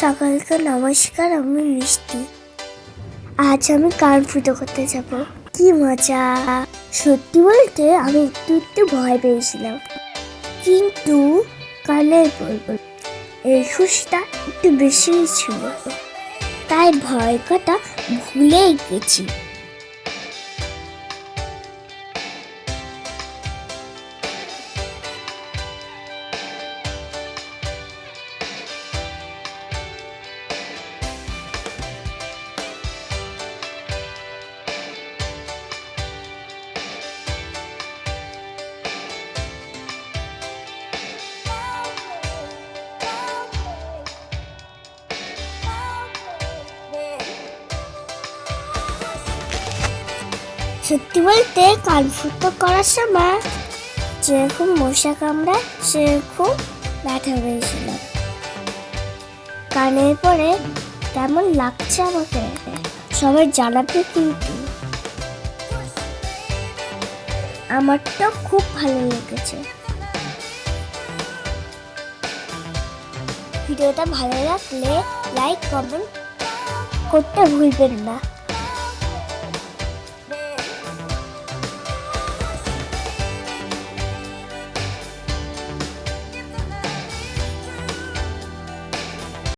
সকালকে নমস্কার, আমি মিষ্টি। আজ আমি কান ফুটো করতে যাব। কি মজা! সত্যি বলতে আমি একটু একটু ভয় পেয়েছিলাম। কিন্তু কানের বলব এই খুশিটা একটু বেশি ছিল। তাই ভয় কথা ভুলেই গেছি। সত্যি বলতে কান ফুটো করার সময় যেরকম মশা কামড়ায় সেরকম ব্যথা হয়েছিল। কানের পরে কেমন লাগছে আমাকে। সবাই জানাবে কিন্তু। আমার তো খুব ভালো লেগেছে। ভিডিওটা ভালো লাগলে লাইক কমেন্ট করতে ভুলবেন না।